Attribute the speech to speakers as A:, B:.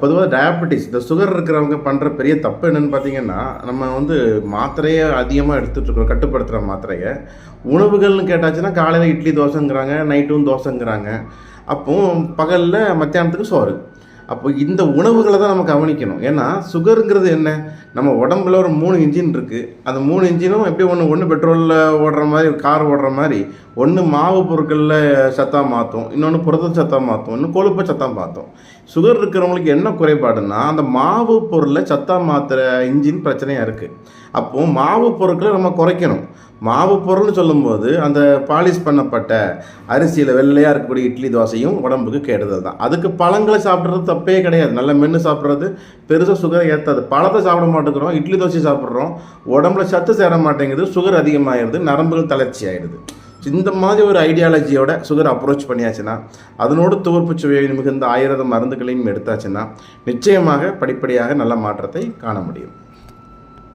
A: பொதுவாக டயபெட்டிஸ் இந்த சுகர் இருக்கிறவங்க பண்ணுற பெரிய தப்பு என்னென்னு பார்த்தீங்கன்னா நம்ம வந்து மாத்திரையை அதிகமாக எடுத்துகிட்டு இருக்கோம் கட்டுப்படுத்துகிற மாத்திரையை. உணவுகள்னு கேட்டாச்சுன்னா காலையில் இட்லி தோசைங்கிறாங்க நைட்டும் தோசைங்கிறாங்க. அப்போது பகலில் மத்தியானத்துக்கு சோறு. அப்போ இந்த உணவுகளை தான் நம்ம கவனிக்கணும். ஏன்னா சுகருங்கிறது என்ன? நம்ம உடம்புல ஒரு மூணு இன்ஜின் இருக்குது அந்த மூணு இன்ஜினும் எப்படி ஒன்று ஒன்று பெட்ரோலில் ஓடுற மாதிரி கார் ஓடுற மாதிரி ஒன்று மாவு பொருட்களில் சத்தாக மாற்றும் இன்னொன்று புரத சத்தாக மாற்றும் இன்னும் கொழுப்பை சத்தாக மாற்றும் சுகர் இருக்கிறவங்களுக்கு என்ன குறைபாடுன்னா அந்த மாவு பொருளை சத்தாக மாற்றுற இன்ஜின் பிரச்சனையாக இருக்குது அப்போது மாவு பொருட்களை நம்ம குறைக்கணும். மாவு பொருள்னு சொல்லும்போது அந்த பாலிஷ் பண்ணப்பட்ட அரிசியில் வெள்ளையாக இருக்கக்கூடிய இட்லி தோசையும் உடம்புக்கு கெடுதல் தான். அதுக்கு பழங்களை சாப்பிட்றது தப்பு. கிடையாது. நல்ல மென்று சாப்பிட்றது பெருசாக சுகர் ஏற்றாது பழத்தை சாப்பிட மாட்டேங்கிறோம் இட்லி தோசை சாப்பிட்றோம் உடம்புல சத்து சேர மாட்டேங்குது சுகர் அதிகமாகிடுது நரம்புகள் தளர்ச்சி ஆகிடுது இந்த மாதிரி ஒரு ஐடியாலஜியோட சுகர் அப்ரோச் பண்ணியாச்சுன்னா அதனோடு துவர்ப்பு சுவை மிகுந்த ஆயிரம் மருந்துகளையும் எடுத்தாச்சுன்னா நிச்சயமாக படிப்படியாக நல்ல மாற்றத்தை காண முடியும்.